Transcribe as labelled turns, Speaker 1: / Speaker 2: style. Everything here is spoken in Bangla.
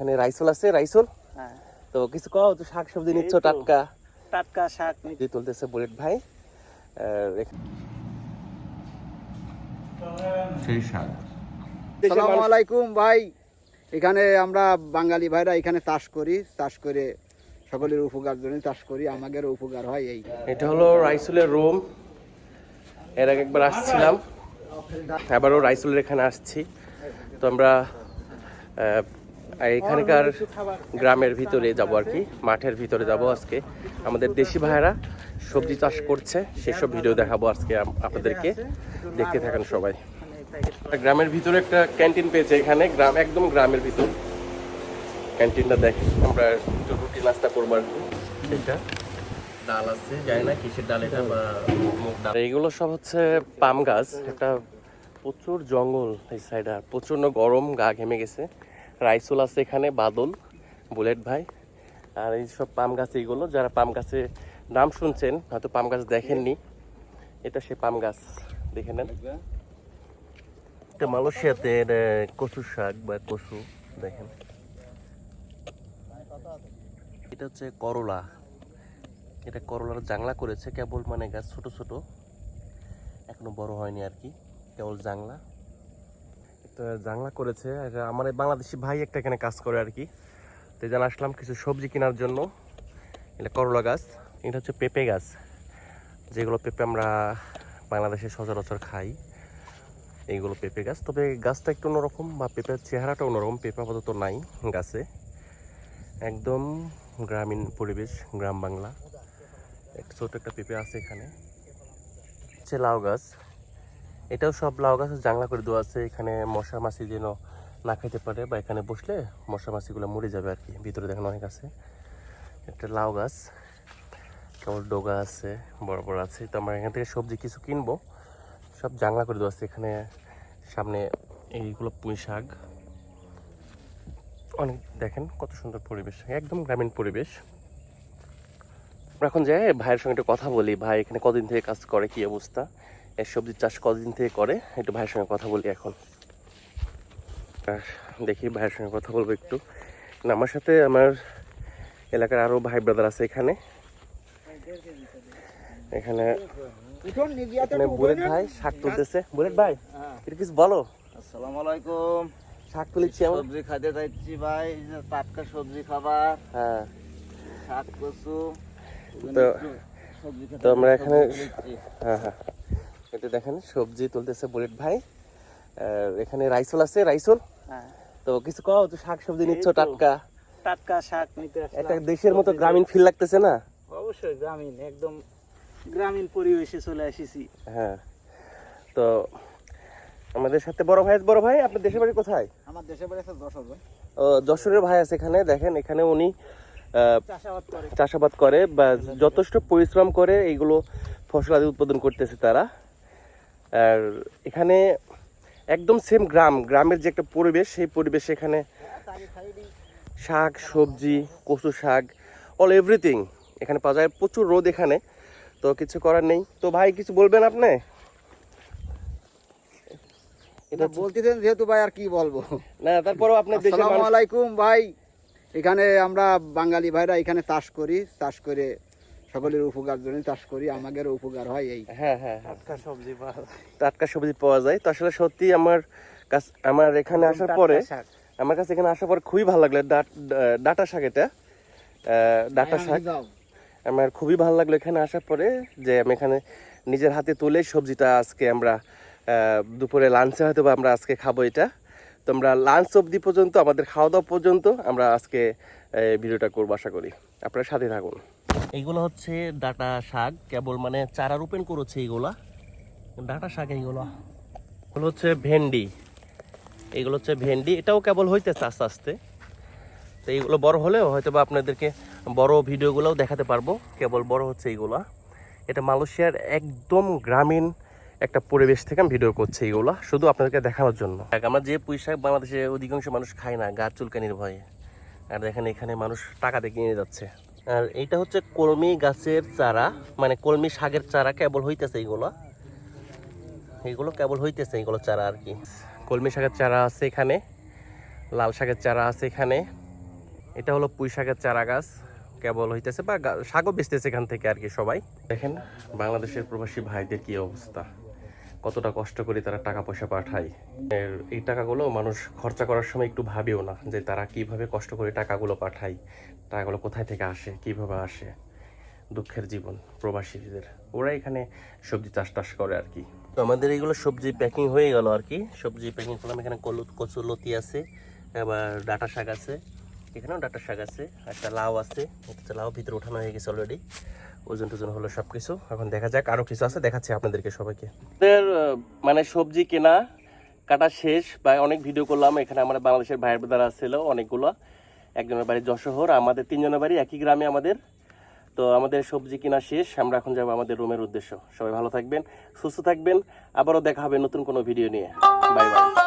Speaker 1: এখানে রাইসুল আছে রাইসুল।
Speaker 2: হ্যাঁ।
Speaker 1: তো কিছু কও তো শাক সবজি নিচ্ছ টাটকা।
Speaker 2: টাটকা শাক নিতে
Speaker 1: তুলতেছে বুলেট ভাই।
Speaker 3: সেই শাক।
Speaker 1: দেশের
Speaker 4: সালামু আলাইকুম ভাই। এখানে আমরা বাঙালি ভাইরা এখানে চাষ করি চাষ করে সকলের উপকার জন্য চাষ করি আমাদেরও উপকার হয় এই।
Speaker 1: এটা হলো রাইসুলের রুম। এর আগে একবার আসছিলাম। আবারও রাইসুলের এখানে আসছি। তো আমরা আহ, এখানকার গ্রামের ভিতরে যাব আর কি মাঠের ভিতরে যাব আজকে। আমাদের দেশি ভাইয়েরা সবজি চাষ করছে সেসব ভিডিও দেখাবো আজকে আপনাদেরকে। দেখতে থাকেন সবাই। গ্রামের ভিতরে একটা ক্যান্টিন পেয়েছে এখানে গ্রাম একদম গ্রামের ভিতর। ক্যান্টিনটা দেখে আমরা একটু রুটি নাস্তা করব আর কি। ডাল আছে জানি না কিসের ডাল এটা বা মুগ ডাল। এইগুলো সব হচ্ছে পাম গাছ একটা প্রচুর জঙ্গল এই সাইডে আর প্রচণ্ড গরম গা ঘেমে গেছে। রাইসুল আছে এখানে, বাদল, বুলেট ভাই, আর এই সব পাম গাছ এইগুলো, যারা পাম গাছে নাম শুনছেন, হয়তো পাম গাছ দেখেননি, এটা সে পাম গাছ, দেখে নেন। এটা মালয়েশিয়াতে কচু শাক বা কচু, দেখেন। এটা হচ্ছে করলা। এটা করলার জাংলা করেছে, কেবল মানে গাছ ছোট ছোট, এখনও বড় হয়নি আর কি, কেবল জাংলা। জাংলা করেছে। আর আমার বাংলাদেশি ভাই একটা এখানে কাজ করে আর কি। তো জানা আসলাম কিছু সবজি কেনার জন্য। এটা করলা গাছ, এটা হচ্ছে পেঁপে গাছ। যেগুলো পেঁপে আমরা বাংলাদেশে সচরাচর খাই, এইগুলো পেঁপে গাছ। তবে গাছটা একটু অন্যরকম বা পেঁপের চেহারাটা অন্যরকম। পেঁপে আপাতত নাই গাছে। একদম গ্রামীণ পরিবেশ, গ্রাম বাংলা। ছোট একটা পেঁপে আছে এখানে। হচ্ছে লাউ গাছ। এটাও সব লাউ গাছ জাংলা করে দেওয়া আছে। এখানে মশা মাছি যেন না খাইতে পারে বা এখানে বসলে মশা মাছিগুলো মরে যাবে আর কি। ভিতরে দেখেন অনেক আছে। একটা লাউ গাছ কেবল ডোগা আছে, বড় বড় আছে। তো আমরা এখান থেকে সবজি কিছু কিনবো। সব জাংলা করে দেওয়া আছে। এখানে সামনে এইগুলো পুঁই শাক। অনেক দেখেন কত সুন্দর পরিবেশ। একদম গ্রামীণ পরিবেশ। এখন যাই ভাইয়ের সঙ্গে একটু কথা বলি। ভাই এখানে কদিন থেকে কাজ করে? কি অবস্থা? এই সবজির চাষ কতদিন থেকে করে? একটু ভাইয়ের সঙ্গে কথা বলি এখন। দেখি ভাইয়ের সঙ্গে কথা বলব একটু। না, আমার সাথে আমার এলাকার আরও ভাই ব্রাদার আছে এখানে। এখানে বুলেট ভাই শাক তুলতেছে। বুলেট ভাই এটা কিছু বলো।
Speaker 2: আসসালামু আলাইকুম
Speaker 1: শাক তুলেছি আমার।
Speaker 2: সবজি খাইতে যাচ্ছি ভাই টাটকা সবজি খাবার।
Speaker 1: হ্যাঁ।
Speaker 2: শাক কচু।
Speaker 1: তো তো আমরা এখানে হ্যাঁ হ্যাঁ। এটা দেখেন সবজি তুলতেছে বুলেট ভাই। এখানে রাইসুল আছে রাইসুল।
Speaker 2: হ্যাঁ।
Speaker 1: তো কিছু কও তো শাক সবজি নিচ্ছ টাটকা।
Speaker 2: টাটকা শাক নিতে
Speaker 1: একটা দেশের মতো গ্রামীণ ফিল লাগতেছে না?
Speaker 2: অবশ্যই গ্রামীণ একদম গ্রামীণ পরিবেশে চলে এসেছি
Speaker 1: হ্যাঁ। তো আমাদের সাথে বড় ভাই আছে। বড় ভাই আপনার দেশের বাড়ি কোথায়?
Speaker 4: আমার দেশের বাড়ি আছে দশ হবে
Speaker 1: ও যশোরের ভাই আছে এখানে দেখেন এখানে উনি
Speaker 2: চাষাবাদ করে।
Speaker 1: বা যথেষ্ট পরিশ্রম করে এইগুলো ফসল আদি উৎপাদন করতেছে তারা। আর এখানে একদম সেম গ্রাম গ্রামের যে একটা পরিবেশ সেই পরিবেশ এখানে শাক সবজি কচু শাক অল এভরিথিং এখানে পাওয়া যায়। প্রচুর রোদ এখানে তো কিছু করার নেই। তো ভাই কিছু বলবেন আপনি? এটা
Speaker 4: বলতেছেন যেহেতু ভাই আর কি বলব?
Speaker 1: না তারপরেও
Speaker 4: আসসালামু আলাইকুম ভাই। এখানে আমরা বাঙালি ভাইরা এখানে চাষ করি চাষ করে সকলের উপকার জন্য চাষ করি আমাদেরও উপকার হয় এই।
Speaker 1: হ্যাঁ হ্যাঁ হ্যাঁ।
Speaker 2: টাটকা সবজি পাওয়া যায়।
Speaker 1: টাটকা সবজি পাওয়া যায়। তো আসলে সত্যি আমার কাছ আমার এখানে আসার পরে আমার কাছে এখানে আসার পর খুবই ভালো লাগল। ডাটা শাক এটা। ডাটা শাক। আমার খুবই ভালো লাগল এখানে আসার পরে যে আমি এখানে নিজের হাতে তুলে সবজিটা আজকে আমরা আহ, দুপুরে লাঞ্চে হয়তো বা আমরা আজকে খাব এটা। তো আমরা লাঞ্চ অবধি পর্যন্ত আমাদের খাওয়া দাওয়া পর্যন্ত আমরা আজকে ভিডিওটা করব আশা করি। আপনারা সাথে থাকুন। এইগুলো হচ্ছে ডাটা শাক, কেবল মানে চারা রোপণ করেছে এইগুলা ডাটা শাক এইগুলো এগুলো হচ্ছে ভেন্ডি। এগুলো হচ্ছে ভেন্ডি। এটাও কেবল হইতেছে আস্তে আস্তে। তো এইগুলো বড় হলেও হয়তো বা আপনাদেরকে বড় ভিডিওগুলোও দেখাতে পারব। কেবল বড় হচ্ছে এইগুলা এটা মালয়েশিয়ার একদম গ্রামীণ একটা পরিবেশ থেকে আমি ভিডিও করছি এইগুলা শুধু আপনাদেরকে দেখানোর জন্য। আমরা যে পুঁই শাক বাংলাদেশে অধিকাংশ মানুষ খায় না গা চুলকানির ভয়ে। আর দেখেন এখানে মানুষ টাকা দিয়ে কিনে যাচ্ছে। আর এইটা হচ্ছে কলমি গাছের চারা মানে কলমি শাকের চারা কেবল হইতেছে এইগুলো। এইগুলো কেবল হইতেছে এইগুলো চারা আর কি। কলমি শাকের চারা আছে এখানে, লাল শাকের চারা আছে এখানে। এটা হলো পুঁই শাকের চারা গাছ, কেবল হইতেছে বা শাকও বেচতেছে এখান থেকে আর কি সবাই। দেখেন বাংলাদেশের প্রবাসী ভাইদের কি অবস্থা। কতটা কষ্ট করে তারা টাকা পয়সা পাঠায় এই টাকাগুলো মানুষ খরচা করার সময় একটু ভাবেও না যে তারা কীভাবে কষ্ট করে টাকাগুলো পাঠায়, টাকাগুলো কোথায় থেকে আসে, কীভাবে আসে। দুঃখের জীবন প্রবাসীদের। ওরা এখানে সবজি চাষ টাস করে আর কি। তো আমাদের এইগুলো সবজি প্যাকিং হয়ে গেল আর কি। সবজি প্যাকিং করলাম। এখানে কলু কচু লতি আছে আবার ডাটা শাক আছে। এখানেও ডাটা শাক আছে, একটা লাউ আছে। লাউ ভিতরে ওঠানো হয়ে গেছে অলরেডি ওজন টোজন হলো সব কিছু এখন দেখা যাক আরও কিছু আছে, দেখাচ্ছি আপনাদেরকে সবাইকে। মানে সবজি কেনা, কাটা শেষ বা অনেক ভিডিও করলাম। এখানে আমাদের বাংলাদেশের ভাইয়ের বেদারা ছিল অনেকগুলো। একজনের বাড়ি যশোহর আমাদের তিনজনের বাড়ি একই গ্রামে আমাদের। তো আমাদের সবজি কিনা শেষ, আমরা এখন যাব আমাদের রুমের উদ্দেশ্য। সবাই ভালো থাকবেন, সুস্থ থাকবেন। আবারও দেখা হবে নতুন কোনো ভিডিও নিয়ে। Bye bye